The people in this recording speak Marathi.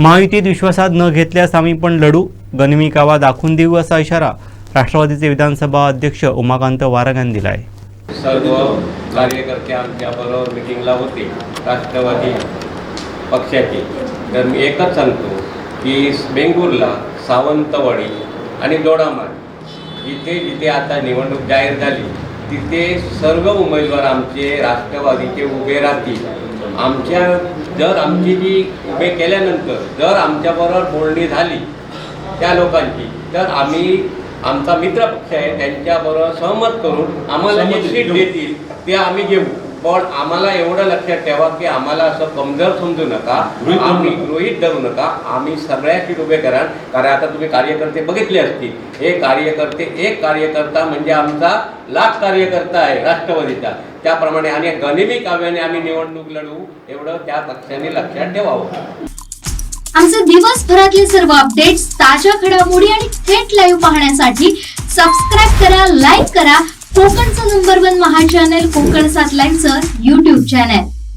महायुतीत विश्वासात न घेतल्यास आम्ही पण लढू. गनिमी कावा दाखवून देऊ असा इशारा राष्ट्रवादीचे विधानसभा अध्यक्ष उमाकांत वारग यांनी दिला आहे सर्व कार्यकर्ते आमच्याबरोबर मिटिंगला होते. राष्ट्रवादी पक्षाचे. तर मी एकच सांगतो की बेंगूरला सावंतवाडी आणि दोडामाळ जिथे जिथे आता निवडणूक जाहीर झाली तिथे सर्व उमेदवार आमचे राष्ट्रवादीचे उभे राहतील. आमच्या जर आमची जी उभे केल्यानंतर जर आमच्याबरोबर बोलणी झाली त्या लोकांची तर आम्ही आमचा मित्र पक्ष आहे त्यांच्याबरोबर सहमत करून आम्हाला जे सीट देतील ते आम्ही घेऊ. पण आम्हाला एवढं लक्षात ठेवा की आम्हाला असं कमजोर समजू नका आम्ही गृहीत धरू नका आम्ही सगळ्या सीट उभे करा कारण आता तुम्ही कार्यकर्ते बघितले असतील. हे कार्यकर्ते एक कार्यकर्ता म्हणजे आमचा लाख कार्यकर्ता आहे राष्ट्रवादीचा. त्याप्रमाणे आणि गनिमी काव्याने आम्ही निवडणूक लढवू एवढं त्या पक्षाने लक्षात ठेवावं. आमचे दिवसभरातले सर्व अपडेट्स ताज्या घडामोडी आणि थेट लाईव्ह पाहण्यासाठी सबस्क्राईब करा लाईक करा. कोकणचं नंबर वन महा चॅनल कोकण सात लाईव्हचं युट्यूब चॅनल